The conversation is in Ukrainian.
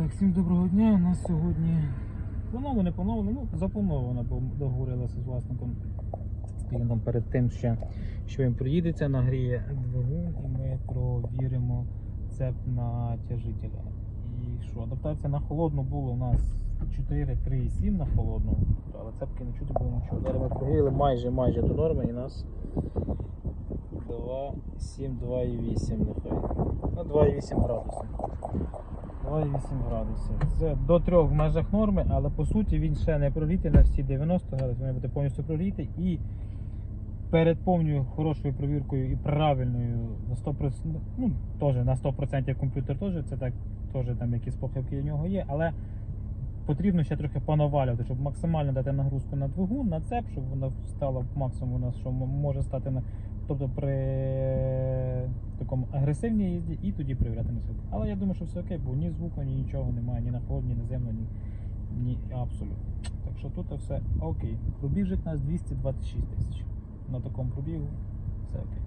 Так, всім доброго дня. У нас сьогодні плановано, не ну заплановано, бо договорилися з власником клієнтом перед тим, ще, що він приїдеться, нагріє двигун і ми провіримо цеп на тяжителя. І що, адаптація на холодну було у нас 4, 3 і 7 на холодну, але цепки не чути було нічого. Зараз ми прогріли майже майже до норми і нас 2, 7, 2 і 8 нехай. Ну 2,8 градусів. 2,8 градусів. Це до 3 в межах норми, але по суті він ще не прогрітий на всі 90 градусів, має бути повністю прогрітий і перед повною хорошою провіркою і правильною на 100%, ну теж на 100% комп'ютер теж, це так теж там якісь похибки в нього є, але потрібно ще трохи понавалювати, щоб максимально дати нагрузку на двигун, на цеп, щоб вона стала максимум у що може стати на тобто при такому агресивній їзді і тоді перевіряти на себе. Але я думаю, що все окей, бо ні звуку, ні нічого немає, ні на ход, ні на землю, ні, ні абсолютно. Так що тут все окей. Пробіжить нас 226 тисяч. На такому пробігу все окей.